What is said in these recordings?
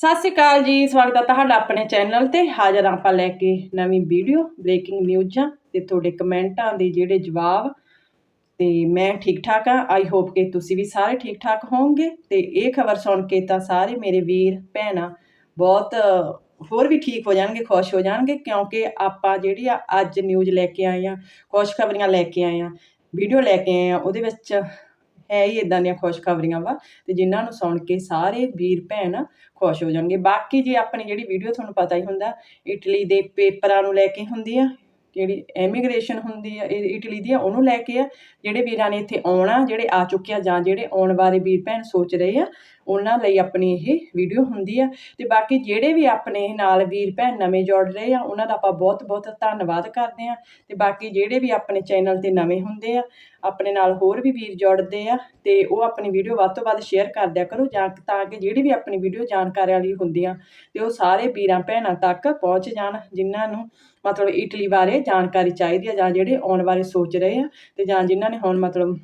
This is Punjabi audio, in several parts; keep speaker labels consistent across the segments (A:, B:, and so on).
A: ਸਤਿ ਸ਼੍ਰੀ ਅਕਾਲ ਜੀ, ਸਵਾਗਤ ਹੈ ਤੁਹਾਡਾ ਆਪਣੇ ਚੈਨਲ ਤੇ। ਹਾਜ਼ਰ ਆਪਾਂ ਲੈ ਕੇ ਨਵੀਂ ਵੀਡੀਓ ਬ੍ਰੇਕਿੰਗ ਨਿਊਜ਼ਾਂ ਤੇ ਤੁਹਾਡੇ ਕਮੈਂਟਾਂ ਦੇ ਜਿਹੜੇ ਜਵਾਬ। ਤੇ ਮੈਂ ਠੀਕ ਠਾਕ ਆ ਆਈ ਹੋਪ ਕਿ ਤੁਸੀਂ ਵੀ ਸਾਰੇ ਠੀਕ ਠਾਕ ਹੋਵੋਗੇ। ਤੇ ਇਹ ਖਬਰ ਸੁਣ ਕੇ ਤਾਂ ਸਾਰੇ ਮੇਰੇ ਵੀਰ, ਭੈਣਾਂ ਬਹੁਤ, ਹੋਰ ਵੀ ਠੀਕ ਹੋ ਜਾਣਗੇ, ਖੁਸ਼ ਹੋ ਜਾਣਗੇ, ਕਿਉਂਕਿ ਆਪਾਂ ਜਿਹੜੀ ਆ ਅੱਜ ਨਿਊਜ਼ ਲੈ ਕੇ ਆਏ ਆ ਖੁਸ਼ਖਬਰੀਆਂ ਲੈ ਕੇ ਆਏ ਆ ਵੀਡੀਓ ਲੈ ਕੇ ਆਏ ਆ ਉਹਦੇ ਵਿੱਚ ਹੈ ਹੀ ਇਦਾਂ ਦੀਆਂ ਖੁਸ਼ਖਬਰੀਆਂ ਵਾ ਤੇ ਜਿਨ੍ਹਾਂ ਨੂੰ ਸੁਣ ਕੇ ਸਾਰੇ ਵੀਰ ਭੈਣ ਖੁਸ਼ ਹੋ ਜਾਣਗੇ। ਬਾਕੀ ਜੀ ਆਪਣੀ ਜਿਹੜੀ ਵੀਡੀਓ ਤੁਹਾਨੂੰ ਪਤਾ ਹੀ ਹੁੰਦਾ, ਇਟਲੀ ਦੇ ਪੇਪਰਾਂ ਨੂੰ ਲੈ ਕੇ ਹੁੰਦੀ ਆ, ਜਿਹੜੀ ਐਮੀਗ੍ਰੇਸ਼ਨ ਹੁੰਦੀ ਆ ਇਟਲੀ ਦੀ ਆ, ਉਹਨੂੰ ਲੈ ਕੇ ਆ, ਜਿਹੜੇ ਵੀਰਾਂ ਨੇ ਇੱਥੇ ਆਉਣਾ, ਜਿਹੜੇ ਆ ਚੁੱਕੇ ਆ ਜਾਂ ਜਿਹੜੇ ਆਉਣ ਬਾਰੇ ਵੀਰ ਭੈਣ ਸੋਚ ਰਹੇ ਆ ਉਹਨਾਂ ਲਈ ਆਪਣੀ ਇਹ ਵੀਡੀਓ ਹੁੰਦੀ ਆ। ਤੇ ਬਾਕੀ ਜਿਹੜੇ ਵੀ ਆਪਣੇ ਨਾਲ ਵੀਰ ਭੈਣ ਨਵੇਂ ਜੋੜ ਰਹੇ ਆ, ਉਹਨਾਂ ਦਾ ਆਪਾਂ ਬਹੁਤ ਬਹੁਤ ਧੰਨਵਾਦ ਕਰਦੇ ਆ। ਤੇ ਬਾਕੀ ਜਿਹੜੇ ਵੀ ਆਪਣੇ ਚੈਨਲ ਤੇ ਨਵੇਂ ਹੁੰਦੇ ਆ, ਆਪਣੇ ਨਾਲ ਹੋਰ ਵੀ ਵੀਰ ਜੋੜਦੇ ਆ, ਤੇ ਉਹ ਆਪਣੀ ਵੀਡੀਓ ਵੱਧ ਤੋਂ ਵੱਧ ਸ਼ੇਅਰ ਕਰ ਦਿਆ ਕਰੋ, ਜਾਂ ਤਾਂ ਕਿ ਜਿਹੜੀ ਵੀ ਆਪਣੀ ਵੀਡੀਓ ਜਾਣਕਾਰੀ ਵਾਲੀ ਹੁੰਦੀਆਂ ਤੇ ਉਹ ਸਾਰੇ ਵੀਰਾਂ ਭੈਣਾਂ ਤੱਕ ਪਹੁੰਚ ਜਾਣ, ਜਿਨ੍ਹਾਂ ਨੂੰ ਮਤਲਬ ਇਟਲੀ ਬਾਰੇ ਜਾਣਕਾਰੀ ਚਾਹੀਦੀ ਆ, ਜਾਂ ਜਿਹੜੇ ਆਉਣ ਬਾਰੇ ਸੋਚ ਰਹੇ ਆ, ਤੇ ਜਾਂ ਜਿਨ੍ਹਾਂ ਨੇ ਹੁਣ ਮਤਲਬ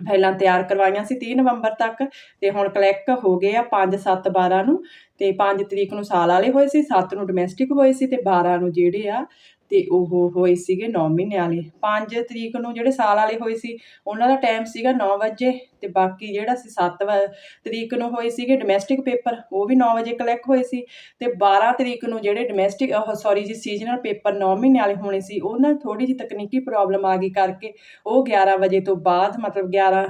A: ਫਾਈਲਾਂ ਤਿਆਰ ਕਰਵਾਈਆਂ ਸੀ 30 ਨਵੰਬਰ ਤੱਕ ਤੇ ਹੁਣ ਕਲੈਕ ਹੋ ਗਏ ਆ 5 7 12 ਨੂੰ ਤੇ 5 ਤਰੀਕ ਨੂੰ ਸਾਲ ਵਾਲੇ ਹੋਏ ਸੀ 7 ਨੂੰ ਡੋਮੈਸਟਿਕ ਹੋਏ ਸੀ ਤੇ 12 ਨੂੰ ਜਿਹੜੇ ਆ ਅਤੇ ਉਹ ਹੋਏ ਸੀਗੇ ਨੌ ਮਹੀਨੇ ਵਾਲੇ। ਪੰਜ ਤਰੀਕ ਨੂੰ ਜਿਹੜੇ ਸਾਲ ਵਾਲੇ ਹੋਏ ਸੀ, ਉਹਨਾਂ ਦਾ ਟਾਈਮ ਸੀਗਾ ਨੌ ਵਜੇ ਅਤੇ ਬਾਕੀ ਜਿਹੜਾ ਸੀ ਸੱਤ ਵ, ਤਰੀਕ ਨੂੰ ਹੋਏ ਸੀਗੇ ਡੋਮੈਸਟਿਕ ਪੇਪਰ ਉਹ ਵੀ ਨੌ ਵਜੇ ਕਲੈਕ ਹੋਏ ਸੀ ਅਤੇ 12 ਤਰੀਕ ਨੂੰ ਜਿਹੜੇ ਡੋਮੈਸਟਿਕ ਉਹ ਸੌਰੀ ਜੀ ਸੀਜ਼ਨਲ ਪੇਪਰ ਨੌ ਮਹੀਨੇ ਵਾਲੇ ਹੋਣੇ ਸੀ, ਉਹਨਾਂ ਥੋੜ੍ਹੀ ਜਿਹੀ ਤਕਨੀਕੀ ਪ੍ਰੋਬਲਮ ਆ ਗਈ ਕਰਕੇ ਉਹ 11 ਵਜੇ ਤੋਂ ਬਾਅਦ ਮਤਲਬ 11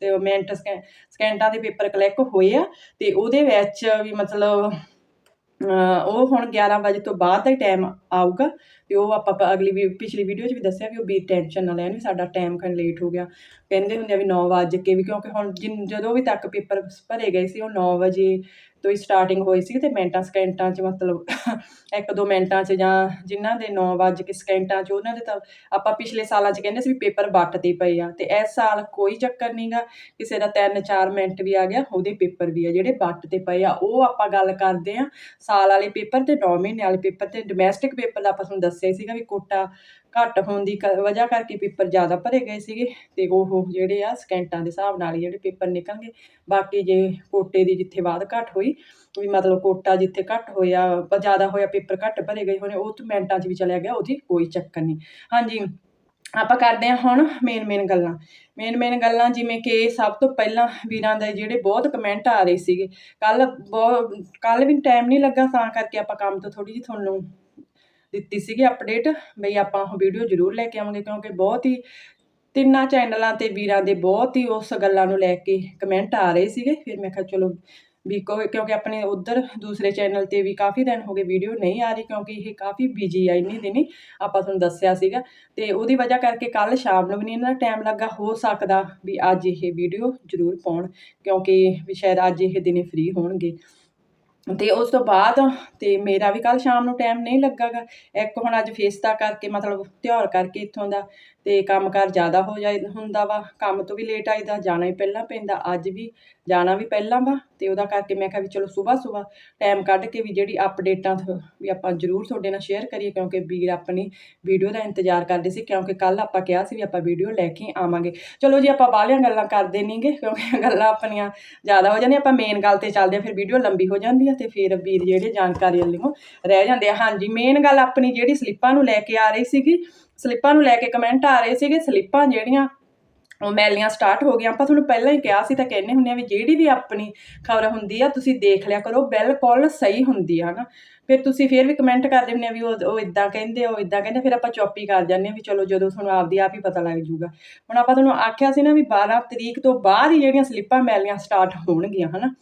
A: ਤੇ ਮਿੰਟ ਸਕਿੰਟਾਂ ਦੇ ਪੇਪਰ ਕਲੈਕ ਹੋਏ ਆ ਅਤੇ ਉਹਦੇ ਵਿੱਚ ਵੀ ਮਤਲਬ ਉਹ ਹੁਣ 11 ਵਜੇ ਤੋਂ ਬਾਅਦ ਦਾ ਟਾਈਮ ਆਊਗਾ ਤੇ ਉਹ ਆਪਾਂ ਅਗਲੀ ਵੀ, ਪਿਛਲੀ ਵੀਡੀਓ 'ਚ ਵੀ ਦੱਸਿਆ ਵੀ ਉਹ ਵੀ ਟੈਨਸ਼ਨ ਨਾ ਲੈਣ ਵੀ ਸਾਡਾ ਟਾਈਮ ਖਣ ਲੇਟ ਹੋ ਗਿਆ। ਕਹਿੰਦੇ ਹੁੰਦੇ ਆ ਵੀ 9 ਵਜੇ ਕੇ ਵੀ ਕਿਉਂਕਿ ਹੁਣ ਜਿਨ- ਜਦੋਂ ਵੀ ਤੱਕ ਪੇਪਰ ਭਰੇ ਗਏ ਸੀ, ਉਹ 9 ਵਜੇ ਤੋਂ ਹੀ ਸਟਾਰਟਿੰਗ ਹੋਈ ਸੀ ਤੇ ਮਿੰਟਾਂ ਸਕਿੰਟਾਂ 'ਚ ਮਤਲਬ ਇੱਕ ਦੋ ਮਿੰਟਾਂ 'ਚ ਜਾਂ ਜਿਨ੍ਹਾਂ ਦੇ 9 ਵਜੇ ਕੇ ਸਕਿੰਟਾਂ 'ਚ ਉਹਨਾਂ ਦੇ ਤਾਂ ਆਪਾਂ ਪਿਛਲੇ ਸਾਲਾਂ 'ਚ ਕਹਿੰਦੇ ਸੀ ਵੀ ਪੇਪਰ ਵੱਟਦੇ ਪਏ ਆ ਤੇ ਇਸ ਸਾਲ ਕੋਈ ਚੱਕਰ ਨਹੀਂਗਾ ਕਿਸੇ ਦਾ 3-4 ਮਿੰਟ ਵੀ ਆ ਗਿਆ, ਉਹਦੇ ਪੇਪਰ ਵੀ ਆ ਜਿਹੜੇ ਵੱਟਦੇ ਪਏ ਆ। ਉਹ ਆਪਾਂ ਗੱਲ ਕਰਦੇ ਆ ਸਾਲ ਵਾਲੇ ਪੇਪਰ ਤੇ 9 ਮਹੀਨੇ ਵਾਲੇ ਪੇਪਰ ਤੇ ਡੋਮੈਸਟਿਕ ਪੇਪਰ ਦਾ ਆਪਾਂ ਤੁਹਾਨੂੰ ਦੱਸ ਦੱਸਿਆ ਸੀਗਾ ਵੀ ਕੋਟਾ ਘੱਟ ਹੋਣ ਦੀ ਵਜ੍ਹਾ ਕਰਕੇ ਪੇਪਰ ਜ਼ਿਆਦਾ ਭਰੇ ਗਏ ਸੀਗੇ ਤੇ ਉਹ ਜਿਹੜੇ ਆ ਸਕਿੰਟਾਂ ਦੇ ਹਿਸਾਬ ਨਾਲ ਹੀ ਜਿਹੜੇ ਪੇਪਰ ਨਿਕਲਣਗੇ। ਬਾਕੀ ਜੇ ਕੋਟੇ ਦੀ ਜਿੱਥੇ ਬਾਅਦ ਘੱਟ ਹੋਈ, ਵੀ ਮਤਲਬ ਕੋਟਾ ਜਿੱਥੇ ਘੱਟ ਹੋਇਆ ਜ਼ਿਆਦਾ ਹੋਇਆ, ਪੇਪਰ ਘੱਟ ਭਰੇ ਗਏ ਹੋਣੇ, ਉਹ ਤੋਂ ਮਿੰਟਾਂ 'ਚ ਵੀ ਚਲਿਆ ਗਿਆ, ਉਹਦੀ ਕੋਈ ਚੱਕਰ ਨਹੀਂ। ਹਾਂਜੀ, ਆਪਾਂ ਕਰਦੇ ਹਾਂ ਹੁਣ ਮੇਨ ਮੇਨ ਗੱਲਾਂ। ਮੇਨ ਮੇਨ ਗੱਲਾਂ ਜਿਵੇਂ ਕਿ ਸਭ ਤੋਂ ਪਹਿਲਾਂ ਵੀਰਾਂ ਦੇ ਜਿਹੜੇ ਬਹੁਤ ਕਮੈਂਟ ਆ ਰਹੇ ਸੀਗੇ। ਕੱਲ ਬਹੁਤ ਕੱਲ ਵੀ ਟਾਈਮ ਨਹੀਂ ਲੱਗਾ, ਤਾਂ ਕਰਕੇ ਆਪਾਂ ਕੰਮ ਤੋਂ ਥੋੜੀ ਜਿਹੀ ਤੁਹਾਨੂੰ ਦਿੱਤੀ ਸੀਗੀ ਅਪਡੇਟ ਬਈ ਆਪਾਂ ਉਹ ਵੀਡੀਓ ਜ਼ਰੂਰ ਲੈ ਕੇ ਆਵਾਂਗੇ ਕਿਉਂਕਿ ਬਹੁਤ ਹੀ ਤਿੰਨਾਂ ਚੈਨਲਾਂ ਤੇ ਵੀਰਾਂ ਦੇ ਬਹੁਤ ਹੀ ਉਸ ਗੱਲਾਂ ਨੂੰ ਲੈ ਕੇ ਕਮੈਂਟ ਆ ਰਹੇ ਸੀਗੇ। ਫਿਰ ਮੈਂ ਕਿਹਾ ਚਲੋ ਵੀ ਕੋਈ ਕਿਉਂਕਿ ਆਪਣੇ ਉਧਰ ਦੂਸਰੇ ਚੈਨਲ ਤੇ ਵੀ ਕਾਫੀ ਦਿਨ ਹੋ ਗਏ ਵੀਡੀਓ ਨਹੀਂ ਆ ਰਹੀ ਕਿਉਂਕਿ ਇਹ ਕਾਫੀ ਬਿਜ਼ੀ ਆ ਇੰਨੀ ਦਿਨੀ ਆਪਾਂ ਤੁਹਾਨੂੰ ਦੱਸਿਆ ਸੀਗਾ। ਤੇ ਉਹਦੀ ਵਜ੍ਹਾ ਕਰਕੇ ਕੱਲ ਸ਼ਾਮ ਨੂੰ ਵੀ ਨਹੀਂ ਇਹਨਾਂ ਦਾ ਟਾਈਮ ਲੱਗਾ, ਹੋ ਸਕਦਾ ਵੀ ਅੱਜ ਇਹ ਵੀਡੀਓ ਜ਼ਰੂਰ ਪਾਉਣ ਕਿਉਂਕਿ ਵੀ ਸ਼ਾਇਦ ਅੱਜ ਇਹ ਦਿਨੇ ਫ੍ਰੀ ਹੋਣਗੇ। ਤੇ ਉਸ ਤੋਂ ਬਾਅਦ ਤੇ ਮੇਰਾ ਵੀ ਕੱਲ ਸ਼ਾਮ ਨੂੰ ਟਾਈਮ ਨਹੀਂ ਲੱਗਾਗਾ। ਇੱਕ ਹੁਣ ਅੱਜ ਫੇਸਤਾ ਕਰਕੇ, ਮਤਲਬ ਤਿਉਹਾਰ ਕਰਕੇ ਇੱਥੋਂ ਦਾ। ਤੇ ਕੰਮਕਾਰ ਜ਼ਿਆਦਾ ਹੋ ਜਾਏ ਹੁੰਦਾ ਵਾ। ਕੰਮ ਤੋਂ ਵੀ ਲੇਟ ਆਈਦਾ, ਜਾਣਾ ਹੀ ਪਹਿਲਾਂ ਪੈਂਦਾ, ਅੱਜ ਵੀ ਜਾਣਾ ਵੀ ਪਹਿਲਾਂ ਵਾ। ਤੇ ਉਹਦਾ ਕਰਕੇ ਮੈਂ ਕਿਹਾ ਵੀ ਚਲੋ ਸਵੇਰ ਸਵੇਰ ਟਾਈਮ ਕੱਢ ਕੇ ਵੀ ਜਿਹੜੀ ਅਪਡੇਟਾਂ ਥ- ਵੀ ਆਪਾਂ ਜ਼ਰੂਰ ਤੁਹਾਡੇ ਨਾਲ ਸ਼ੇਅਰ ਕਰੀਏ, ਕਿਉਂਕਿ ਵੀਰ ਆਪਣੀ ਵੀਡੀਓ ਦਾ ਇੰਤਜ਼ਾਰ ਕਰਦੇ ਸੀ, ਕਿਉਂਕਿ ਕੱਲ ਆਪਾਂ ਕਿਹਾ ਸੀ ਵੀ ਆਪਾਂ ਵੀਡੀਓ ਲੈ ਕੇ ਆਵਾਂਗੇ। ਚਲੋ ਜੀ, ਆਪਾਂ ਬਾਹਲੀਆਂ ਗੱਲਾਂ ਕਰਦੇ ਨਹੀਂਗੇ ਕਿਉਂਕਿ ਗੱਲਾਂ ਆਪਣੀਆਂ ਜ਼ਿਆਦਾ ਹੋ ਜਾਂਦੀਆਂ, ਆਪਾਂ ਮੇਨ ਗੱਲ ਤੇ ਚੱਲਦੇ ਆ ਫਿਰ ਵੀਡੀਓ ਲੰਬੀ ਹੋ ਜਾਂਦੀ ਆ ਤੇ ਫਿਰ ਵੀਰ ਜਿਹੜੇ ਜਾਣਕਾਰੀ ਵੱਲੋਂ ਰਹਿ ਜਾਂਦੇ ਆ। ਹਾਂਜੀ ਮੇਨ ਗੱਲ ਆਪਣੀ ਜਿਹੜੀ ਸਲਿੱਪਾਂ ਨੂੰ ਲੈ ਕੇ ਆ ਰਹੀ ਸੀਗੀ ਸਲਿੱਪਾਂ ਨੂੰ ਲੈ ਕੇ ਕਮੈਂਟ ਆ ਰਹੇ ਸੀਗੇ, ਸਲਿੱਪਾਂ ਜਿਹੜੀਆਂ ਉਹ ਮੈਲੀਆਂ ਸਟਾਰਟ ਹੋ ਗਈਆਂ। ਆਪਾਂ ਤੁਹਾਨੂੰ ਪਹਿਲਾਂ ਹੀ ਕਿਹਾ ਸੀ, ਤਾਂ ਕਹਿੰਦੇ ਹੁੰਦੇ ਆ ਵੀ ਜਿਹੜੀ ਵੀ ਆਪਣੀ ਖਬਰ ਹੁੰਦੀ ਆ, ਤੁਸੀਂ ਦੇਖ ਲਿਆ ਕਰੋ, ਬਿਲਕੁਲ ਸਹੀ ਹੁੰਦੀ ਆ, ਹਨਾ। ਫਿਰ ਤੁਸੀਂ ਫਿਰ ਵੀ ਕਮੈਂਟ ਕਰਦੇ ਹੁੰਦੇ ਆ ਵੀ ਉਹ ਉਹ ਇਦਾਂ ਕਹਿੰਦੇ, ਉਹ ਇਦਾਂ ਕਹਿੰਦੇ, ਫਿਰ ਆਪਾਂ ਚੌਪੀ ਕਰ ਜਾਂਦੇ ਆ ਵੀ ਚਲੋ ਜਦੋਂ ਤੁਹਾਨੂੰ ਆਪਦੀ ਆਪ ਹੀ ਪਤਾ ਲੱਗ ਜੂਗਾ ਹੁਣ ਆਪਾਂ ਤੁਹਾਨੂੰ ਆਖਿਆ ਸੀ ਨਾ ਵੀ 12 ਤਰੀਕ ਤੋਂ ਬਾਅਦ ਹੀ ਜਿਹੜੀਆਂ ਸਲਿੱਪਾਂ ਮੈਲੀਆਂ ਸਟਾਰਟ ਹੋਣਗੀਆਂ, ਹਨਾ।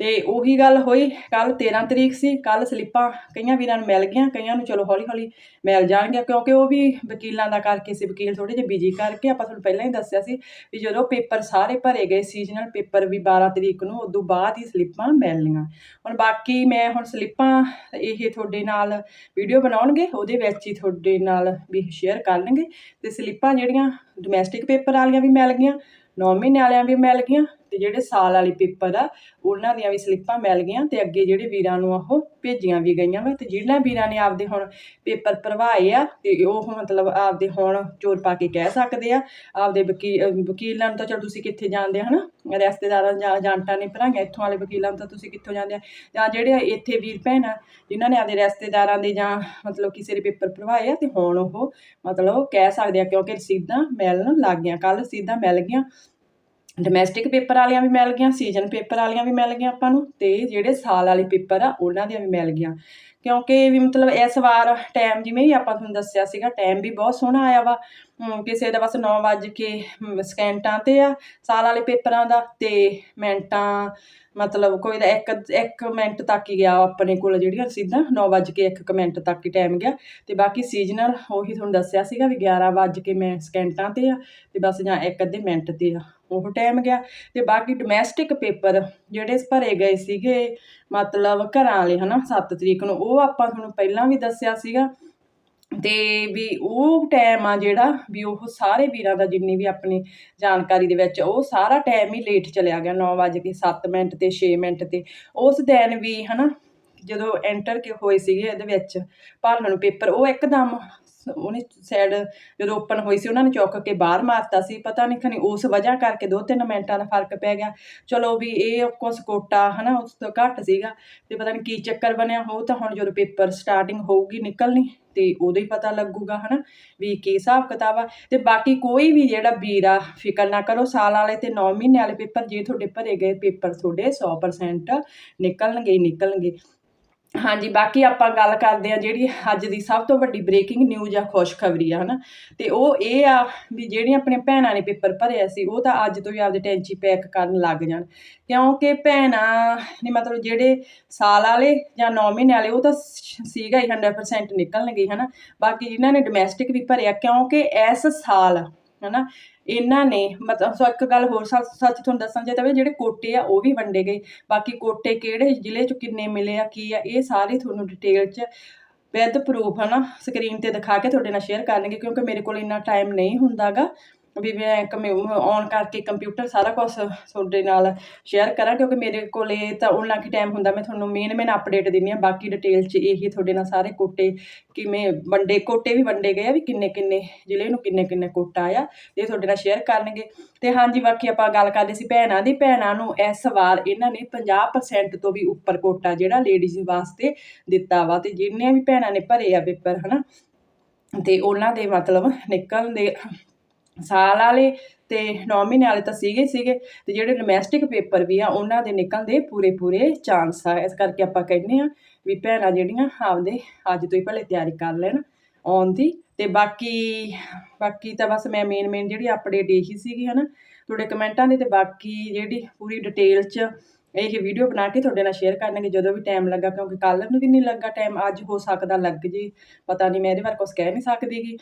A: ਤੇ ਉਹੀ ਗੱਲ ਹੋਈ ਕੱਲ 13 ਤਰੀਕ ਸੀ ਕੱਲ ਸਲਿੱਪਾਂ ਕਈਆਂ ਵੀਰਾਂ ਨੂੰ ਮਿਲ ਗਈਆਂ, ਕਈਆਂ ਨੂੰ ਚਲੋ ਹੌਲੀ ਹੌਲੀ ਮਿਲ ਜਾਣਗੀਆਂ, ਕਿਉਂਕਿ ਉਹ ਵੀ ਵਕੀਲਾਂ ਦਾ ਕਰਕੇ ਸੀ, ਵਕੀਲ ਥੋੜੇ ਜਿਹਾ ਬਿਜ਼ੀ ਕਰਕੇ ਆਪਾਂ ਤੁਹਾਨੂੰ ਪਹਿਲਾਂ ਹੀ ਦੱਸਿਆ ਸੀ ਵੀ ਜਦੋਂ ਪੇਪਰ ਸਾਰੇ ਭਰੇ ਗਏ ਸੀਜ਼ਨਲ ਪੇਪਰ ਵੀ 12 ਤਰੀਕ ਨੂੰ, ਉਦੋਂ ਬਾਅਦ ਹੀ ਸਲਿੱਪਾਂ ਮਿਲਣੀਆਂ। ਹੁਣ ਬਾਕੀ ਮੈਂ ਹੁਣ ਸਲਿੱਪਾਂ ਇਹ ਤੁਹਾਡੇ ਨਾਲ ਵੀਡੀਓ ਬਣਾਉਣਗੇ, ਉਹਦੇ ਵਿੱਚ ਹੀ ਤੁਹਾਡੇ ਨਾਲ ਵੀ ਸ਼ੇਅਰ ਕਰਨਗੇ ਤੇ ਸਲਿੱਪਾਂ ਜਿਹੜੀਆਂ ਡੋਮੈਸਟਿਕ ਪੇਪਰ ਵਾਲੀਆਂ ਵੀ ਮਿਲ ਗਈਆਂ 9 ਮਹੀਨੇ ਵਾਲਿਆਂ ਵੀ ਮਿਲ ਗਈਆਂ ਤੇ ਜਿਹੜੇ ਸਾਲ ਵਾਲੇ ਪੇਪਰ ਆ, ਉਹਨਾਂ ਦੀਆਂ ਵੀ ਸਲਿੱਪਾਂ ਮਿਲ ਗਈਆਂ ਤੇ ਅੱਗੇ ਜਿਹੜੇ ਵੀਰਾਂ ਨੂੰ ਉਹ ਭੇਜੀਆਂ ਵੀ ਗਈਆਂ ਵਾ ਤੇ ਜਿਹਨਾਂ ਵੀਰਾਂ ਨੇ ਆਪਦੇ ਹੁਣ ਪੇਪਰ ਭਰਵਾਏ ਆ ਤੇ ਉਹ ਮਤਲਬ ਆਪਦੇ ਹੁਣ ਚੋਰ ਪਾ ਕੇ ਕਹਿ ਸਕਦੇ ਆ, ਆਪਦੇ ਵਕੀਲ ਵਕੀਲਾਂ ਨੂੰ ਤਾਂ ਚਲ ਤੁਸੀਂ ਕਿੱਥੇ ਜਾਂਦੇ ਆ, ਹਨਾ? ਰਿਸ਼ਤੇਦਾਰਾਂ ਜਾਂ ਜਾਂਟਾਂ ਨੇ ਭਰਾਈਆਂ, ਇੱਥੋਂ ਵਾਲੇ ਵਕੀਲਾਂ ਨੂੰ ਤਾਂ ਤੁਸੀਂ ਕਿੱਥੋਂ ਜਾਂਦੇ ਆ? ਜਾਂ ਜਿਹੜੇ ਇੱਥੇ ਵੀਰ ਭੈਣ ਆ, ਜਿਨ੍ਹਾਂ ਨੇ ਆਪਦੇ ਰਿਸ਼ਤੇਦਾਰਾਂ ਦੇ ਜਾਂ ਮਤਲਬ ਕਿਸੇ ਦੇ ਪੇਪਰ ਭਰਵਾਏ ਆ ਤੇ ਹੁਣ ਉਹ ਮਤਲਬ ਕਹਿ ਸਕਦੇ ਆ ਕਿਉਂਕਿ ਰਸੀਦਾਂ ਮਿਲਣ ਲੱਗ ਗਈਆਂ ਕੱਲ ਰਸੀਦਾਂ ਮਿਲ ਗਈਆਂ ਡੋਮੈਸਟਿਕ ਪੇਪਰ ਵਾਲੀਆਂ ਵੀ ਮਿਲ ਗਈਆਂ ਸੀਜ਼ਨ ਪੇਪਰ ਵਾਲੀਆਂ ਵੀ ਮਿਲ ਗਈਆਂ ਆਪਾਂ ਨੂੰ ਤੇ ਜਿਹੜੇ ਸਾਲ ਵਾਲੇ ਪੇਪਰ ਆ, ਉਹਨਾਂ ਦੀਆਂ ਵੀ ਮਿਲ ਗਈਆਂ। ਕਿਉਂਕਿ ਵੀ ਮਤਲਬ ਇਸ ਵਾਰ ਟਾਈਮ ਜਿਵੇਂ ਵੀ ਆਪਾਂ ਤੁਹਾਨੂੰ ਦੱਸਿਆ ਸੀਗਾ ਟਾਈਮ ਵੀ ਬਹੁਤ ਸੋਹਣਾ ਆਇਆ ਵਾ। ਕਿਸੇ ਦਾ ਬਸ 9 ਵਜੇ ਕੇ ਸਕਿੰਟਾਂ ਤੇ ਆ ਸਾਲ ਵਾਲੇ ਪੇਪਰਾਂ ਦਾ ਤੇ ਮਿੰਟਾਂ, ਮਤਲਬ ਕੋਈ ਦਾ ਇੱਕ ਇੱਕ ਮਿੰਟ ਤੱਕ ਹੀ ਗਿਆ ਆਪਣੇ ਕੋਲ ਜਿਹੜੀਆਂ ਰਸੀਦਾਂ 9 ਵਜੇ ਕੇ ਇੱਕ ਕੁ ਮਿੰਟ ਤੱਕ ਹੀ ਟਾਈਮ ਗਿਆ। ਤੇ ਬਾਕੀ ਸੀਜ਼ਨਲ ਉਹੀ ਤੁਹਾਨੂੰ ਦੱਸਿਆ ਸੀਗਾ ਵੀ 11 ਵਜੇ ਕੇ ਮੈਂ ਸਕਿੰਟਾਂ ਤੇ ਆ ਤੇ ਬਸ ਜਾਂ ਇੱਕ ਅੱਧੇ ਮਿੰਟ ਤੇ ਆ। ਉਹ ਟਾਈਮ ਗਿਆ ਤੇ ਬਾਕੀ ਡੋਮੈਸਟਿਕ ਪੇਪਰ ਜਿਹੜੇ ਭਰੇ ਗਏ ਸੀਗੇ, ਮਤਲਬ ਘਰਾਂ ਵਾਲੇ ਹਨਾ 7 ਤਰੀਕ ਨੂੰ, ਉਹ ਆਪਾਂ ਤੁਹਾਨੂੰ ਪਹਿਲਾਂ ਵੀ ਦੱਸਿਆ ਸੀਗਾ। ਤੇ ਵੀ ਉਹ ਟਾਈਮ ਆ ਜਿਹੜਾ ਵੀ ਉਹ ਸਾਰੇ ਵੀਰਾਂ ਦਾ ਜਿੰਨੀ ਵੀ ਆਪਣੀ ਜਾਣਕਾਰੀ ਦੇ ਵਿੱਚ, ਉਹ ਸਾਰਾ ਟਾਈਮ ਹੀ ਲੇਟ ਚਲਿਆ ਗਿਆ 9 ਵਜੇ ਕੇ 7 ਮਿੰਟ ਤੇ 6 ਮਿੰਟ ਤੇ। ਉਸ ਦਿਨ ਵੀ ਹਨਾ, ਜਦੋਂ ਐਂਟਰ ਕੇ ਹੋਏ ਸੀਗੇ ਇਹਦੇ ਵਿੱਚ ਭਰਨ ਨੂੰ ਪੇਪਰ ਉਹ ਇੱਕਦਮ ਉਹਨੇ ਸਾਈਡ ਜਦੋਂ ਓਪਨ ਹੋਈ ਸੀ, ਉਹਨਾਂ ਨੇ ਚੁੱਕ ਕੇ ਬਾਹਰ ਮਾਰਤਾ ਸੀ। ਪਤਾ ਨਹੀਂ ਖਣੀ ਉਸ ਵਜ੍ਹਾ ਕਰਕੇ ਦੋ ਤਿੰਨ ਮਿੰਟਾਂ ਦਾ ਫ਼ਰਕ ਪੈ ਗਿਆ। ਚਲੋ ਵੀ ਇਹ ਕੁਛ ਕੋਟਾ, ਹਨਾ, ਉਸ ਤੋਂ ਘੱਟ ਸੀਗਾ। ਤੇ ਪਤਾ ਨਹੀਂ ਕੀ ਚੱਕਰ ਬਣਿਆ ਹੋ ਤਾਂ ਹੁਣ ਜਦੋਂ ਪੇਪਰ ਸਟਾਰਟਿੰਗ ਹੋਊਗੀ ਨਿਕਲਣੀ, ਤੇ ਉਦੋਂ ਹੀ ਪਤਾ ਲੱਗੂਗਾ, ਹਨਾ, ਵੀ ਕੀ ਹਿਸਾਬ ਕਿਤਾਬ ਆ। ਤੇ ਬਾਕੀ ਕੋਈ ਵੀ ਜਿਹੜਾ ਵੀਰ ਆ ਫਿਕਰ ਨਾ ਕਰੋ, ਸਾਲ ਵਾਲੇ ਤੇ 9 ਮਹੀਨੇ ਵਾਲੇ ਪੇਪਰ, ਜੇ ਤੁਹਾਡੇ ਭਰੇ ਗਏ ਪੇਪਰ ਤੁਹਾਡੇ 100% ਨਿਕਲਣਗੇ ਹੀ ਨਿਕਲਣਗੇ। ਹਾਂਜੀ, ਬਾਕੀ ਆਪਾਂ ਗੱਲ ਕਰਦੇ ਆ ਜਿਹੜੀ ਅੱਜ ਦੀ ਸਭ ਤੋਂ ਵੱਡੀ ਬ੍ਰੇਕਿੰਗ ਨਿਊਜ਼ ਆ ਖੁਸ਼ਖਬਰੀ ਆ, ਹਨਾ? ਤੇ ਉਹ ਇਹ ਆ ਵੀ ਜਿਹੜੀਆਂ ਆਪਣੀਆਂ ਭੈਣਾਂ ਨੇ ਪੇਪਰ ਭਰਿਆ ਸੀ, ਉਹ ਤਾਂ ਅੱਜ ਤੋਂ ਹੀ ਆਪਦੇ ਟੈਂਚੀ ਪੈਕ ਕਰਨ ਲੱਗ ਜਾਣ। ਕਿਉਂਕਿ ਭੈਣਾਂ ਨੇ ਮਤਲਬ ਜਿਹੜੇ ਸਾਲ ਵਾਲੇ ਜਾਂ 9 ਮਹੀਨੇ ਵਾਲੇ, ਉਹ ਤਾਂ ਸੀਗਾ ਹੀ 100% ਨਿਕਲਣਗੇ ਹਨਾ? ਬਾਕੀ ਜਿਨ੍ਹਾਂ ਨੇ ਡੋਮੈਸਟਿਕ ਵੀ ਭਰਿਆ, ਕਿਉਂਕਿ ਇਸ ਸਾਲ ਹਨਾ? ਇਹਨਾਂ ਨੇ ਮਤਲਬ, ਸੋ ਇੱਕ ਗੱਲ ਹੋਰ ਸੱਚ ਸੱਚ ਤੁਹਾਨੂੰ ਦੱਸਣ ਜੇ ਤਾਂ ਵੀ ਜਿਹੜੇ ਕੋਟੇ ਆ, ਉਹ ਵੀ ਵੰਡੇ ਗਏ। ਬਾਕੀ ਕੋਟੇ ਕਿਹੜੇ ਜ਼ਿਲ੍ਹੇ ਚ ਕਿੰਨੇ ਮਿਲੇ ਆ, ਕੀ ਆ, ਇਹ ਸਾਰੇ ਤੁਹਾਨੂੰ ਡਿਟੇਲ ਚ ਵਿਦ ਪ੍ਰੂਫ ਹਨਾ ਸਕਰੀਨ ਤੇ ਦਿਖਾ ਕੇ ਤੁਹਾਡੇ ਨਾਲ ਸ਼ੇਅਰ ਕਰਨਗੇ, ਕਿਉਂਕਿ ਮੇਰੇ ਕੋਲ ਇੰਨਾ ਟਾਈਮ ਨਹੀਂ ਹੁੰਦਾਗਾ। ਵੀ ਮੈਂ ਔਨ ਕਰਕੇ ਕੰਪਿਊਟਰ ਸਾਰਾ ਕੁਝ ਤੁਹਾਡੇ ਨਾਲ ਸ਼ੇਅਰ ਕਰਾਂ, ਕਿਉਂਕਿ ਮੇਰੇ ਕੋਲੇ ਤਾਂ ਉਹਨਾਂ ਕੀ ਟਾਈਮ ਹੁੰਦਾ, ਮੈਂ ਤੁਹਾਨੂੰ ਮੇਨ ਮੇਨ ਅਪਡੇਟ ਦਿੰਦੀ ਆ ਬਾਕੀ ਡਿਟੇਲ 'ਚ ਇਹੀ ਤੁਹਾਡੇ ਨਾਲ ਸਾਰੇ ਕੋਟੇ ਕਿਵੇਂ ਵੰਡੇ, ਕੋਟੇ ਵੀ ਵੰਡੇ ਗਏ ਆ ਵੀ ਕਿੰਨੇ ਕਿੰਨੇ ਜ਼ਿਲ੍ਹੇ ਨੂੰ ਕਿੰਨੇ ਕਿੰਨੇ ਕੋਟਾ ਆਇਆ ਇਹ ਤੁਹਾਡੇ ਨਾਲ ਸ਼ੇਅਰ ਕਰਨਗੇ। ਤੇ ਹਾਂਜੀ, ਬਾਕੀ ਆਪਾਂ ਗੱਲ ਕਰਦੇ ਸੀ ਭੈਣਾਂ ਦੀ, ਭੈਣਾਂ ਨੂੰ ਇਸ ਵਾਰ ਇਹਨਾਂ ਨੇ 50% ਤੋਂ ਵੀ ਉੱਪਰ ਕੋਟਾ ਜਿਹੜਾ ਲੇਡੀਜ਼ ਵਾਸਤੇ ਦਿੱਤਾ ਵਾ, ਤੇ ਜਿੰਨੇ ਵੀ ਭੈਣਾਂ ਨੇ ਭਰੇ ਆ ਪੇਪਰ ਹਨਾ, ਤੇ ਉਹਨਾਂ ਦੇ ਮਤਲਬ ਨਿਕਲਣ ਦੇ ਸਾਲ ਵਾਲੇ ਤੇ 9 ਮਹੀਨੇ ਵਾਲੇ ਤਾਂ ਸੀਗੇ ਸੀਗੇ ਤੇ ਜਿਹੜੇ ਡੋਮੈਸਟਿਕ ਪੇਪਰ ਵੀ ਆ, ਉਹਨਾਂ ਦੇ ਨਿਕਲਣ ਦੇ ਪੂਰੇ ਪੂਰੇ ਚਾਂਸ ਆ। ਇਸ ਕਰਕੇ ਆਪਾਂ ਕਹਿੰਦੇ ਆ ਵੀ ਭੈਣਾਂ ਜਿਹੜੀਆਂ ਆਪਦੇ ਅੱਜ ਤੋਂ ਹੀ ਭਲੇ ਤਿਆਰੀ ਕਰ ਲੈਣ ਆਉਣ ਦੀ। ਤੇ ਬਾਕੀ ਬਾਕੀ ਤਾਂ ਬਸ ਮੈਂ ਮੇਨ ਮੇਨ ਜਿਹੜੀ ਅਪਡੇਟ ਇਹੀ ਸੀਗੀ ਹਨਾ, ਤੁਹਾਡੇ ਕਮੈਂਟਾਂ ਦੀ ਤੇ ਬਾਕੀ ਜਿਹੜੀ ਪੂਰੀ ਡਿਟੇਲ 'ਚ ਇਹ ਵੀਡੀਓ ਬਣਾ ਕੇ ਤੁਹਾਡੇ ਨਾਲ ਸ਼ੇਅਰ ਕਰਨਗੇ ਜਦੋਂ ਵੀ ਟਾਈਮ ਲੱਗਾ, ਕਿਉਂਕਿ ਕੱਲ੍ਹ ਨੂੰ ਵੀ ਨਹੀਂ ਲੱਗਾ ਟਾਈਮ ਅੱਜ ਹੋ ਸਕਦਾ ਲੱਗ ਜੇ। ਪਤਾ ਨਹੀਂ ਮੈਂ ਇਹਦੇ ਬਾਰੇ ਕੁਝ ਕਹਿ ਨਹੀਂ ਸਕਦੀ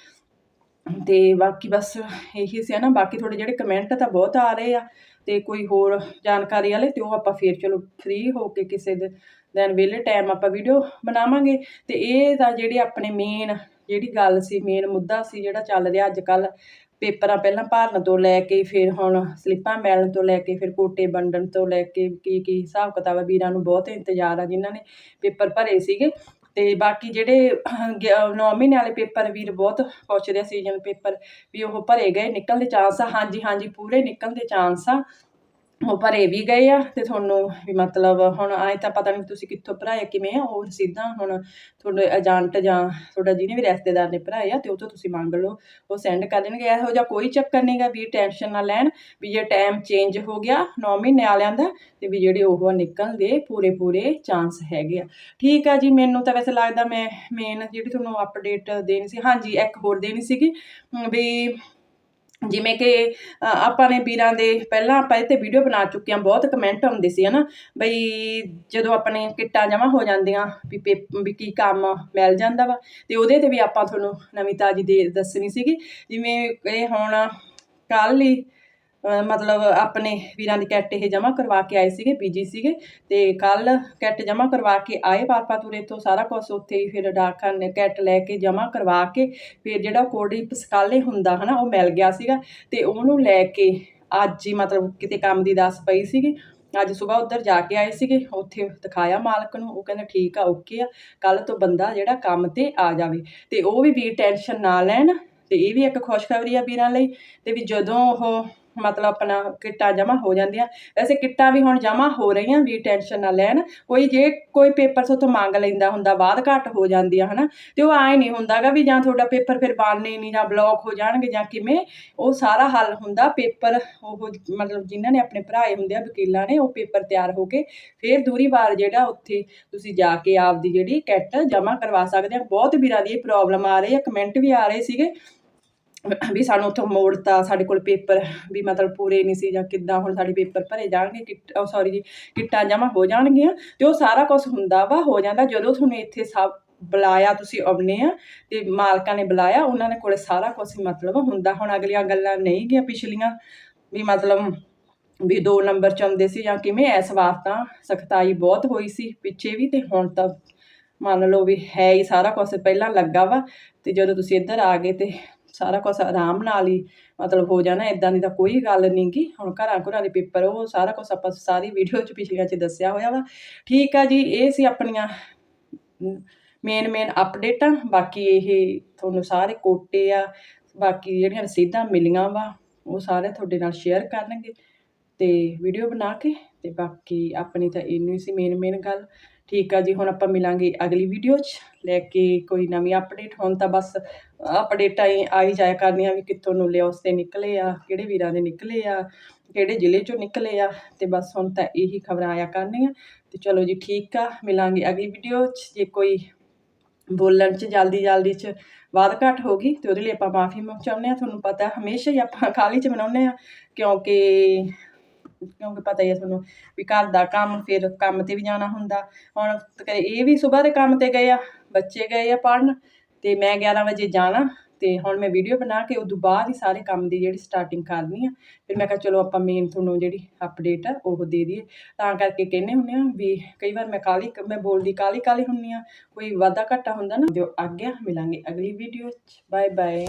A: ਤੇ ਬਾਕੀ ਬਸ ਇਹੀ ਸੀ ਨਾ ਬਾਕੀ ਤੁਹਾਡੇ ਜਿਹੜੇ ਕਮੈਂਟ ਤਾਂ ਬਹੁਤ ਆ ਰਹੇ ਆ ਤੇ ਕੋਈ ਹੋਰ ਜਾਣਕਾਰੀ ਵਾਲੇ ਤੇ ਉਹ ਆਪਾਂ ਫੇਰ ਚਲੋ ਫ੍ਰੀ ਹੋ ਕੇ ਕਿਸੇ ਦੇ ਦਿਨ ਵਿਹਲੇ ਟਾਈਮ ਆਪਾਂ ਵੀਡੀਓ ਬਣਾਵਾਂਗੇ ਤੇ ਇਹ ਤਾਂ ਜਿਹੜੇ ਆਪਣੇ ਮੇਨ ਜਿਹੜੀ ਗੱਲ ਸੀ ਮੇਨ ਮੁੱਦਾ ਸੀ ਜਿਹੜਾ ਚੱਲ ਰਿਹਾ ਅੱਜ ਕੱਲ ਪੇਪਰਾਂ ਪਹਿਲਾਂ ਭਰਨ ਤੋਂ ਲੈ ਕੇ ਫਿਰ ਹੁਣ ਸਲਿੱਪਾਂ ਮਿਲਣ ਤੋਂ ਲੈ ਕੇ, ਫਿਰ ਕੋਟੇ ਵੰਡਣ ਤੋਂ ਲੈ ਕੇ ਕੀ ਕੀ ਹਿਸਾਬ ਕਿਤਾਬ ਆ ਵੀਰਾਂ ਨੂੰ ਬਹੁਤ ਇੰਤਜ਼ਾਰ ਆ ਜਿਨ੍ਹਾਂ ਨੇ ਪੇਪਰ ਭਰੇ ਸੀਗੇ। ਅਤੇ ਬਾਕੀ ਜਿਹੜੇ ਨੌ ਮਹੀਨੇ ਵਾਲੇ ਪੇਪਰ ਵੀਰ ਬਹੁਤ ਪੁੱਛਦੇ ਆ ਸੀਜ਼ਨ ਪੇਪਰ ਵੀ ਉਹ ਭਰੇ ਗਏ ਨਿਕਲਣ ਦੇ ਚਾਂਸ ਆ। ਹਾਂਜੀ ਹਾਂਜੀ, ਪੂਰੇ ਨਿਕਲਣ ਦੇ ਚਾਂਸ ਆ। ਉਹ ਭਰੇ ਵੀ ਗਏ ਆ ਤੇ ਤੁਹਾਨੂੰ ਵੀ ਮਤਲਬ ਹੁਣ ਆਏ ਤਾਂ ਪਤਾ ਨਹੀਂ ਤੁਸੀਂ ਕਿੱਥੋਂ ਭਰਾਏ, ਕਿਵੇਂ ਆ ਉਹ ਸਿੱਧਾ ਹੁਣ ਤੁਹਾਡੇ ਏਜੰਟ ਜਾਂ ਤੁਹਾਡਾ ਜਿਹਨੇ ਵੀ ਰਿਸ਼ਤੇਦਾਰ ਨੇ ਭਰਾਏ ਆ ਤੇ ਉਹ ਤੋਂ ਤੁਸੀਂ ਮੰਗ ਲਓ, ਉਹ ਸੈਂਡ ਕਰ ਦੇਣਗੇ। ਇਹੋ ਜਿਹਾ ਕੋਈ ਚੱਕਰ ਨਹੀਂਗਾ ਵੀ ਟੈਨਸ਼ਨ ਨਾ ਲੈਣ, ਵੀ ਜੇ ਟਾਈਮ ਚੇਂਜ ਹੋ ਗਿਆ 9 ਮਹੀਨੇ ਵਾਲਿਆਂ ਦਾ ਤੇ ਵੀ ਜਿਹੜੇ ਉਹ ਨਿਕਲਣ ਦੇ ਪੂਰੇ ਪੂਰੇ ਚਾਂਸ ਹੈਗੇ ਆ। ਠੀਕ ਆ ਜੀ, ਮੈਨੂੰ ਤਾਂ ਵੈਸੇ ਲੱਗਦਾ ਮੈਂ ਮੇਨ ਜਿਹੜੀ ਤੁਹਾਨੂੰ ਅਪਡੇਟ ਦੇਣੀ ਸੀ, ਹਾਂਜੀ, ਇੱਕ ਹੋਰ ਦੇਣੀ ਸੀਗੀ, ਵੀ ਜਿਵੇਂ ਕਿ ਆਪਾਂ ਨੇ ਵੀਰਾਂ ਦੇ ਪਹਿਲਾਂ ਆਪਾਂ ਇਹ ਤੇ ਵੀਡੀਓ ਬਣਾ ਚੁੱਕੇ ਹਾਂ, ਬਹੁਤ ਕਮੈਂਟ ਆਉਂਦੇ ਸੀ, ਹਨਾ? ਬਈ ਜਦੋਂ ਆਪਣੇ ਕਿੱਟਾਂ ਜਮ੍ਹਾਂ ਹੋ ਜਾਂਦੀਆਂ, ਵੀ ਪੇਪ- ਵੀ ਕੀ ਕੰਮ ਮਿਲ ਜਾਂਦਾ ਵਾ, ਤੇ ਉਹਦੇ ਤੇ ਵੀ ਆਪਾਂ ਤੁਹਾਨੂੰ ਨਵੀਂ ਤਾਜੀ ਦੇ ਦੱਸਣੀ ਸੀਗੀ। ਜਿਵੇਂ ਇਹ ਹੁਣ ਕੱਲ੍ਹ ਹੀ ਮਤਲਬ ਆਪਣੇ ਵੀਰਾਂ ਦੀ ਕਿੱਟ ਇਹ ਜਮ੍ਹਾਂ ਕਰਵਾ ਕੇ ਆਏ ਸੀਗੇ, ਪੀਜੀ ਸੀਗੇ ਤੇ ਕੱਲ ਕਿੱਟ ਜਮ੍ਹਾਂ ਕਰਵਾ ਕੇ ਆਏ ਪਾਪਾਤੁਰੇ ਤੋਂ, ਸਾਰਾ ਕੁਝ ਉੱਥੇ ਹੀ ਫਿਰ ਡਾਕਖਾਨੇ ਕਿੱਟ ਲੈ ਕੇ ਜਮ੍ਹਾਂ ਕਰਵਾ ਕੇ ਫਿਰ ਜਿਹੜਾ ਕੋੜੀ ਪਸਕਾਲੇ ਹੁੰਦਾ ਹਨਾ, ਉਹ ਮਿਲ ਗਿਆ ਸੀਗਾ ਤੇ ਉਹਨੂੰ ਲੈ ਕੇ ਅੱਜ ਹੀ ਮਤਲਬ ਕਿਤੇ ਕੰਮ ਦੀ ਦੱਸ ਪਈ ਸੀਗੀ। ਅੱਜ ਸਵੇਰ ਉੱਧਰ ਜਾ ਕੇ ਆਏ ਸੀਗੇ, ਉੱਥੇ ਦਿਖਾਇਆ ਮਾਲਕ ਨੂੰ, ਉਹ ਕਹਿੰਦਾ ਠੀਕ ਆ, ਓਕੇ ਆ ਕੱਲ ਤੋਂ ਬੰਦਾ ਜਿਹੜਾ ਕੰਮ ਤੇ ਆ ਜਾਵੇ। ਤੇ ਉਹ ਵੀ ਵੀਰ ਟੈਨਸ਼ਨ ਨਾ ਲੈਣ ਤੇ ਇਹ ਵੀ ਇੱਕ ਖੁਸ਼ਖਬਰੀ ਆ ਵੀਰਾਂ ਲਈ ਤੇ ਵੀ ਜਦੋਂ ਉਹ ਮਤਲਬ ਆਪਣਾ ਕਿੱਟਾਂ ਜਮ੍ਹਾਂ ਹੋ ਜਾਂਦੀਆਂ। ਵੈਸੇ ਕਿੱਟਾਂ ਵੀ ਹੁਣ ਜਮ੍ਹਾਂ ਹੋ ਰਹੀਆਂ, ਵੀ ਟੈਨਸ਼ਨ ਨਾ ਲੈਣ। ਕੋਈ ਜੇ ਕੋਈ ਪੇਪਰ ਤੋਂ ਮੰਗ ਲੈਂਦਾ ਹੁੰਦਾ, ਬਾਅਦ ਘੱਟ ਹੋ ਜਾਂਦੀ ਆ ਹਨਾ। ਤੇ ਉਹ ਆਏ ਨਹੀਂ ਹੁੰਦਾਗਾ ਵੀ ਜਾਂ ਤੁਹਾਡਾ ਪੇਪਰ ਫਿਰ ਬਣਨੇ ਨਹੀਂ ਜਾਂ ਬਲੌਕ ਹੋ ਜਾਣਗੇ ਜਾਂ ਕਿਵੇਂ। ਉਹ ਸਾਰਾ ਹੱਲ ਹੁੰਦਾ, ਪੇਪਰ ਉਹ ਮਤਲਬ ਜਿਨ੍ਹਾਂ ਨੇ ਆਪਣੇ ਭਰਾਏ ਹੁੰਦੇ ਆ, ਵਕੀਲਾਂ ਨੇ, ਉਹ ਪੇਪਰ ਤਿਆਰ ਹੋ ਕੇ ਫਿਰ ਦੂਰੀ ਵਾਰ ਜਿਹੜਾ ਉੱਥੇ ਤੁਸੀਂ ਜਾ ਕੇ ਆਪਦੀ ਜਿਹੜੀ ਕਿੱਟ ਜਮ੍ਹਾਂ ਕਰਵਾ ਸਕਦੇ ਆ। ਬਹੁਤ ਵੀਰਾਂ ਦੀ ਇਹ ਪ੍ਰੋਬਲਮ ਆ ਰਹੀ ਹੈ ਕਮੈਂਟ ਵੀ ਆ ਰਹੇ ਸੀਗੇ। ਵੀ ਸਾਨੂੰ ਉੱਥੋਂ ਮੋੜਤਾ, ਸਾਡੇ ਕੋਲ ਪੇਪਰ ਵੀ ਮਤਲਬ ਪੂਰੇ ਨਹੀਂ ਸੀ ਜਾਂ ਕਿੱਦਾਂ, ਹੁਣ ਸਾਡੇ ਪੇਪਰ ਭਰੇ ਜਾਣਗੇ, ਕਿੱਟ ਉਹ ਸੌਰੀ ਜੀ, ਕਿੱਟਾਂ ਜਮ੍ਹਾਂ ਹੋ ਜਾਣਗੀਆਂ ਤੇ ਉਹ ਸਾਰਾ ਕੁਝ ਹੁੰਦਾ ਵਾ, ਹੋ ਜਾਂਦਾ ਜਦੋਂ ਤੁਹਾਨੂੰ ਇੱਥੇ ਸਭ ਬੁਲਾਇਆ ਤੁਸੀਂ ਆਉਨੇ ਆ ਤੇ ਮਾਲਕਾਂ ਨੇ ਬੁਲਾਇਆ, ਉਹਨਾਂ ਨੇ ਕੋਲੇ ਸਾਰਾ ਕੁਝ ਮਤਲਬ ਹੁੰਦਾ। ਹੁਣ ਅਗਲੀਆਂ ਗੱਲਾਂ ਨਹੀਂ ਗਈਆਂ ਪਿਛਲੀਆਂ ਵੀ ਮਤਲਬ ਵੀ ਦੋ ਨੰਬਰ ਚ ਆਉਂਦੇ ਸੀ ਜਾਂ ਕਿਵੇਂ, ਇਸ ਵਾਰ ਤਾਂ ਸਖਤਾਈ ਬਹੁਤ ਹੋਈ ਸੀ ਪਿੱਛੇ ਵੀ ਤੇ ਹੁਣ ਤਾਂ ਮੰਨ ਲਓ ਵੀ ਹੈ ਹੀ ਸਾਰਾ ਕੁਝ ਪਹਿਲਾਂ ਲੱਗਾ ਵਾ ਤੇ ਜਦੋਂ ਤੁਸੀਂ ਇੱਧਰ ਆ ਗਏ ਤੇ ਸਾਰਾ ਕੁਝ ਆਰਾਮ ਨਾਲ ਹੀ ਮਤਲਬ ਹੋ ਜਾਣਾ ਇਦਾਂ ਦੀ ਤਾਂ ਕੋਈ ਗੱਲ ਨਹੀਂ ਗੀ। ਹੁਣ ਘਰਾਂ ਘਰਾਂ ਦੇ ਪੇਪਰ, ਉਹ ਸਾਰਾ ਕੁਝ ਆਪਾਂ ਸਾਰੀ ਵੀਡੀਓ ਚ ਪਿਛਲੀਆਂ ਚ ਦੱਸਿਆ ਹੋਇਆ ਵਾ। ਠੀਕ ਆ ਜੀ, ਇਹ ਸੀ ਆਪਣੀਆਂ ਮੇਨ ਮੇਨ ਅਪਡੇਟਾਂ ਬਾਕੀ ਇਹ ਤੁਹਾਨੂੰ ਸਾਰੇ ਕੋਟੇ ਆ, ਬਾਕੀ ਜਿਹੜੀਆਂ ਰਸੀਦਾਂ ਮਿਲੀਆਂ ਵਾ, ਉਹ ਸਾਰੇ ਤੁਹਾਡੇ ਨਾਲ ਸ਼ੇਅਰ ਕਰਨਗੇ। ਤੇ ਵੀਡੀਓ ਬਣਾ ਕੇ, ਤੇ ਬਾਕੀ ਆਪਣੀ ਤਾਂ ਇੰਨੀ ਸੀ ਮੇਨ ਮੇਨ ਗੱਲ। ਠੀਕ ਆ ਜੀ, ਹੁਣ ਆਪਾਂ ਮਿਲਾਂਗੇ ਅਗਲੀ ਵੀਡੀਓ 'ਚ। ਲੈ ਕੇ ਕੋਈ ਨਵੀਂ ਅਪਡੇਟ ਹੁਣ ਤਾਂ ਬਸ ਅਪਡੇਟਾਂ ਹੀ ਆਈ ਜਾਇਆ ਕਰਨੀਆਂ ਵੀ ਕਿੱਥੋਂ ਨੂੰ ਲਿਆ ਉਸਤੇ ਨਿਕਲੇ ਆ, ਕਿਹੜੇ ਵੀਰਾਂ ਦੇ ਨਿਕਲੇ ਆ, ਕਿਹੜੇ ਜ਼ਿਲ੍ਹੇ 'ਚੋਂ ਨਿਕਲੇ ਆ, ਤੇ ਬਸ ਹੁਣ ਤਾਂ ਇਹੀ ਖਬਰਾਂ ਆਇਆ ਕਰਨੀਆਂ। ਤੇ ਚਲੋ ਜੀ ਠੀਕ ਆ, ਮਿਲਾਂਗੇ ਅਗਲੀ ਵੀਡੀਓ 'ਚ। ਜੇ ਕੋਈ ਬੋਲਣ 'ਚ ਜਲਦੀ ਜਲਦੀ 'ਚ ਵਾਧ ਘਟ ਹੋ ਗਈ, ਤੇ ਉਹਦੇ ਲਈ ਆਪਾਂ ਮਾਫੀ ਚਾਹੁੰਦੇ ਆ ਤੁਹਾਨੂੰ ਪਤਾ ਹਮੇਸ਼ਾ ਹੀ ਆਪਾਂ ਖਾਲੀ 'ਚ ਬਣਾਉਂਦੇ ਆ ਕਿਉਂਕਿ ਕਿਉਂਕਿ ਪਤਾ ਹੀ ਹੈ ਤੁਹਾਨੂੰ ਵੀ ਘਰ ਦਾ ਕੰਮ, ਫਿਰ ਕੰਮ ਤੇ ਵੀ ਜਾਣਾ ਹੁੰਦਾ। ਹੁਣ ਤੇ ਇਹ ਵੀ ਸਵੇਰ ਦੇ ਕੰਮ ਤੇ ਗਏ ਆ, ਬੱਚੇ ਗਏ ਆ ਪੜਨ ਤੇ ਮੈਂ 11 ਵਜੇ ਜਾਣਾ ਤੇ ਹੁਣ ਮੈਂ ਵੀਡੀਓ ਬਣਾ ਕੇ ਉਦੋਂ ਬਾਅਦ ਹੀ ਸਾਰੇ ਕੰਮ ਦੀ ਜਿਹੜੀ ਸਟਾਰਟਿੰਗ ਕਰਨੀ ਆ। ਫਿਰ ਮੈਂ ਕਿਹਾ ਚਲੋ ਆਪਾਂ ਮੇਨ ਤੁਹਾਨੂੰ ਜਿਹੜੀ ਅਪਡੇਟ ਆ, ਉਹ ਦੇ ਦਈਏ। ਤਾਂ ਕਰਕੇ ਕਹਿੰਦੇ ਹੁੰਦੇ ਆ ਵੀ ਕਈ ਵਾਰ ਮੈਂ ਕਾਲੀ ਮੈਂ ਬੋਲਦੀ ਕਾਲੀ ਕਾਲੀ ਹੁੰਨੀ ਆ, ਕੋਈ ਵਾਧਾ ਘਾਟਾ ਹੁੰਦਾ ਨਾ ਦਿਓ ਆਗਿਆ ਮਿਲਾਂਗੇ ਅਗਲੀ ਵੀਡੀਓ 'ਚ। Bye bye